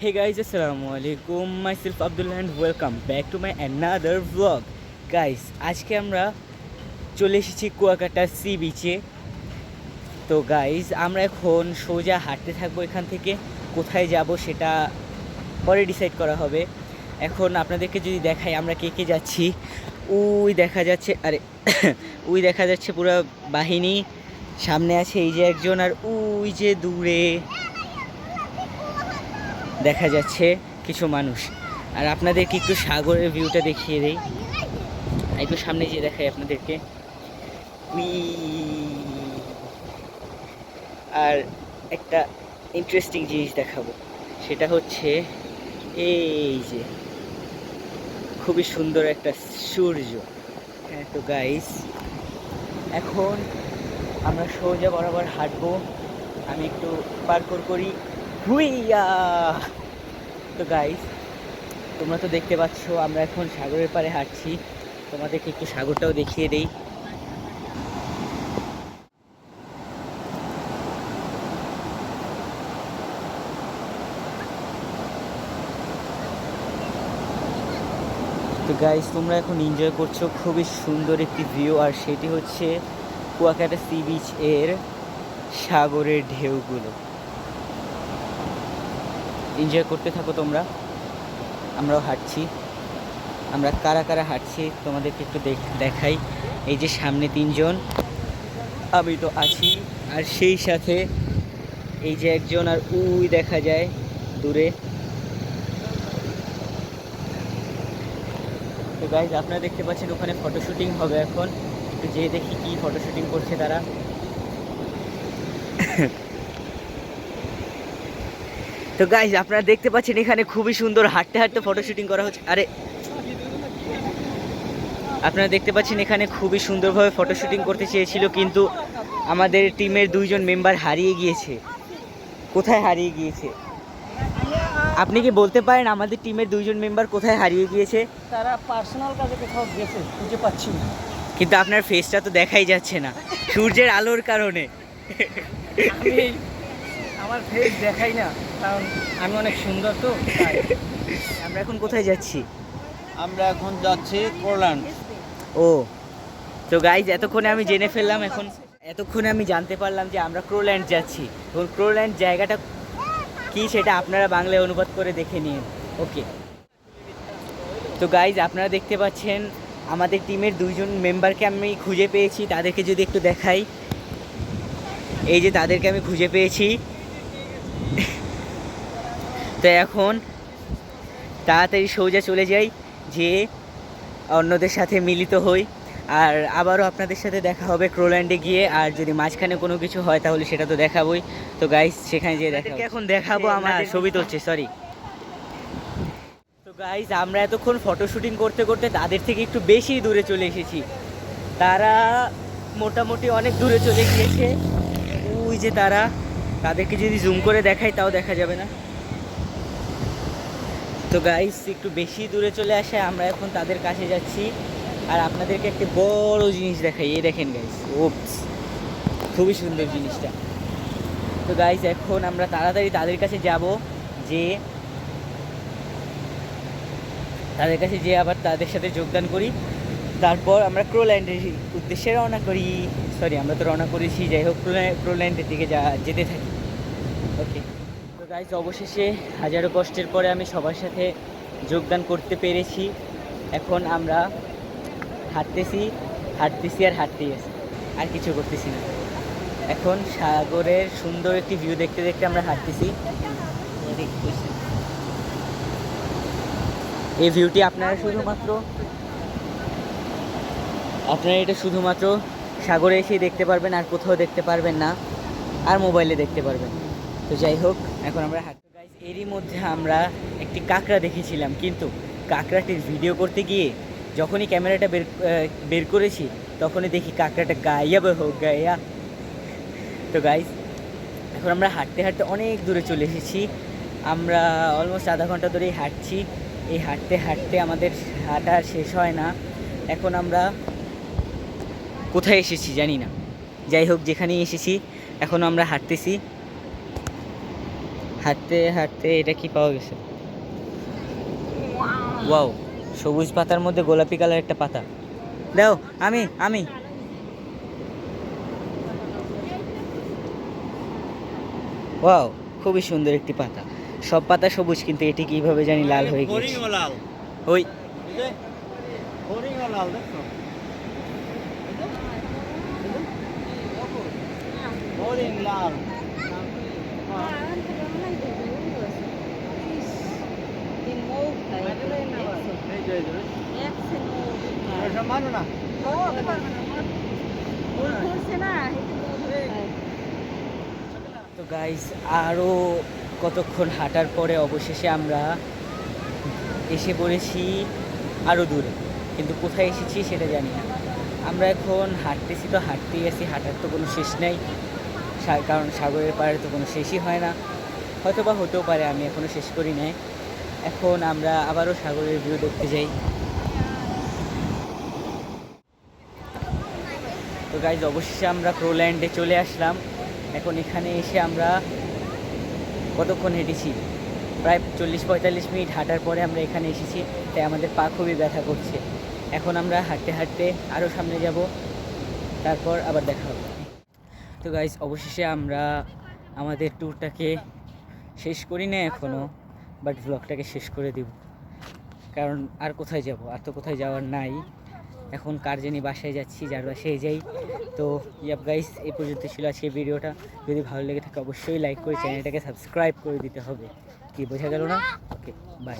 Hey guys, assalamu alaikum. Myself Abdullah and welcome back to my another vlog. Guys, আজকে আমরা চলে এসেছি Kuakata C বিচে তো গাইজ আমরা এখন সোজা হাঁটতে থাকব এখান থেকে। কোথায় যাব সেটা পরে ডিসাইড করা হবে। এখন আপনাদেরকে যদি দেখাই আমরা কে কে যাচ্ছি। ওই দেখা যাচ্ছে আরে ওই দেখা যাচ্ছে পুরো বাহিনী। সামনে আছে এই যে একজন আর ওই যে দূরে। দেখা যাচ্ছে কিছু মানুষ। আর আপনাদেরকে একটু সাগরের ভিউটা দেখিয়ে দেই। একটু সামনে যে দেখাই আপনাদেরকে। আর একটা ইন্টারেস্টিং জিনিস দেখাবো। সেটা হচ্ছে এই যে, খুবই সুন্দর একটা সূর্য। হ্যাঁ তো গাইস এখন আমরা সোজা বরাবর হাঁটবো। আমি একটু পার্কর করি। হুইয়া তো গাইস তোমরা তো দেখতে পাচ্ছ, আমরা এখন সাগরের পাড়ে হাঁটছি। তোমাদেরকে একটু সাগরটাও দেখিয়ে দেই। তো গাইস তোমরা এখন এনজয় করছ খুবই সুন্দর একটি ভিউ আর সেটি হচ্ছে কুয়াকাটা সি বিচ এর সাগরের ঢেউগুলো। এনজয় করতে থাকো তোমরা। আমরাও হাঁটছি। আমরা কারা কারা হাঁটছি তোমাদেরকে একটু দেখ- দেখাই। এই যে সামনে তিনজন। আমি তো আছি। আর সেই সাথে এই যে একজন আর উই দেখা যায় দূরে। তো গাইজ আপনারা দেখতে পাচ্ছেন ওখানে ফটোশুটিং হবে এখন। একটু যেয়ে দেখি কি ফটোশুটিং করছে তারা। তো গাইজ আপনারা দেখতে পাচ্ছেন এখানে খুবই সুন্দর হাঁটতে হাঁটতে ফটোশুটিং করা হচ্ছে। আরে আপনারা দেখতে পাচ্ছেন এখানে খুবই সুন্দরভাবে ফটোশুটিং করতে চেয়েছিল কিন্তু আমাদের টিমের দুইজন মেম্বার হারিয়ে গিয়েছে। কোথায় হারিয়ে গিয়েছে? আপনি কি বলতে পারেন আমাদের টিমের দুইজন মেম্বার কোথায় হারিয়ে গিয়েছে? তারা পার্সোনাল কাজে কোথাও গেছে খুঁজে পাচ্ছি না। কিন্তু আপনার ফেসটা তো দেখাই যাচ্ছে না সূর্যের আলোর কারণে। আমার ফেস দেখাই না। কারণ আমি অনেক সুন্দর তো তাই। আমরা এখন কোথায় যাচ্ছি? আমরা এখন যাচ্ছি কোরল্যান্ড। ও তো গাইজ এতক্ষণে আমি জেনে ফেললাম এখন এতক্ষণে আমি জানতে পারলাম যে আমরা ক্রোল্যান্ড যাচ্ছি। এবং ক্রোল্যান্ড জায়গাটা কি সেটা আপনারা বাংলায় অনুবাদ করে দেখে নিন। ওকে তো গাইজ আপনারা দেখতে পাচ্ছেন আমাদের টিমের দুইজন মেম্বারকে আমি খুঁজে পেয়েছি তাদেরকে যদি একটু দেখাই। এই যে তাদেরকে আমি খুঁজে পেয়েছি। তো এখন তাড়াতাড়ি সোজা চলে যাই যে অন্যদের সাথে মিলিত হই। আর আবারও আপনাদের সাথে দেখা হবে ক্রোল্যান্ডে গিয়ে আর যদি মাঝখানে কোনো কিছু হয় তাহলে সেটা তো দেখাবোই। তো গাইস সেখানে যেয়ে দেখা। এখন দেখাবো আমার ছবি তুলছে সরি তো গাইস আমরা এতক্ষণ ফটো শুটিং করতে করতে তাদের থেকে একটু বেশি দূরে চলে এসেছি। তারা মোটামুটি অনেক দূরে চলে গিয়েছে। ওই যে তারা তাদেরকে যদি জুম করে দেখাই তাও দেখা যাবে না। তো গাইস একটু বেশি দূরে চলে আসে আমরা এখন তাদের কাছে যাচ্ছি। আর আপনাদেরকে একটি বড় জিনিস দেখাই, এই দেখেন গাইস ওপস খুবই সুন্দর জিনিসটা। তো গাইস এখন আমরা তাড়াতাড়ি তাদের কাছে যাব, যে তাদের কাছে যে আবার তাদের সাথে যোগদান করি। তারপর আমরা ক্রোল্যান্ডের উদ্দেশ্যে রওনা করি। সরি আমরা তো রওনা করেছি, যাই হোক ক্রোল্যান্ডের দিকে যা যেতে থাকি। ওকে গাইজ অবশেষে হাজারো কষ্টের পরে আমি সবার সাথে যোগদান করতে পেরেছি। এখন আমরা হাঁটতেছি হাঁটতেছি আর হাঁটতেই আছি। আর কিছু করতেছি না। এখন সাগরের সুন্দর একটি ভিউ দেখতে দেখতে আমরা হাঁটতেছি। এই ভিউটি আপনারা শুধুমাত্র আপনারা এটা শুধুমাত্র সাগরে এসেই দেখতে পারবেন আর কোথাও দেখতে পারবেন না। আর মোবাইলে দেখতে পারবেন। তো যাই হোক, এখন আমরা হাঁটতে গাইস এরই মধ্যে আমরা একটি কাঁকড়া দেখেছিলাম, কিন্তু কাঁকড়াটির ভিডিও করতে গিয়ে যখনই ক্যামেরাটা বের বের করেছি, তখনই দেখি কাঁকড়াটা গাইয়া বে হোক গাইয়া তো গাইস এখন আমরা হাঁটতে হাঁটতে অনেক দূরে চলে এসেছি। আমরা অলমোস্ট আধা ঘণ্টা ধরেই হাঁটছি। এই হাঁটতে হাঁটতে আমাদের হাঁটা শেষ হয় না। এখন আমরা কোথায় এসেছি জানি না। যাই হোক, যেখানেই এসেছি এখনও আমরা হাঁটতেছি। হাঁটতে হাঁটতে এটা কি পাওয়া গেছে? ওয়াও সবুজ পাতার মধ্যে গোলাপি কালার একটা পাতা। দাও আমি আমি। ওয়াও খুবই সুন্দর একটি পাতা। সব পাতা সবুজ কিন্তু এটি কীভাবে জানি লাল হয়ে গেছে ওই। লাল দেখছ হরিণ লাল এই যে, এই যে, এটা তো গাইস আরও কতক্ষণ হাঁটার পরে অবশেষে আমরা এসে পড়েছি আরও দূরে। কিন্তু কোথায় এসেছি সেটা জানি না। আমরা এখন হাঁটতেছি তো হাঁটতেই আছি, হাঁটার তো কোনো শেষ নেই। কারণ সাগরের পাড়ে তো কোনো শেষই হয় না। হয়তো বা হতেও পারে, আমি এখনও শেষ করি নাই। এখন আমরা আবারও সাগরের ভিউ দেখতে যাই। তো গাইজ অবশেষে আমরা প্রোল্যান্ডে চলে আসলাম। এখন এখানে এসে আমরা কতক্ষণ হেঁটেছি? প্রায় চল্লিশ পঁয়তাল্লিশ মিনিট হাঁটার পরে আমরা এখানে এসেছি, তাই আমাদের পা খুবই ব্যথা করছে। এখন আমরা হাঁটতে হাঁটতে আরও সামনে যাব, তারপর আবার দেখা হবে। তো গাইজ অবশেষে আমরা আমাদের ট্যুরটাকে শেষ করি না এখনও বাট ব্লগটাকে শেষ করে দিব। কারণ আর কোথায় যাব? আর তো কোথায় যাওয়ার নাই। এখন কার জানি বাসায় যাচ্ছি, যার বাসায় যাই। তো ইয়াব গাইস এই পর্যন্ত ছিল আজকে ভিডিওটা। যদি ভালো লেগে থাকে অবশ্যই লাইক করে চ্যানেলটাকে সাবস্ক্রাইব করে দিতে হবে। কি, বোঝা গেল না? Okay bye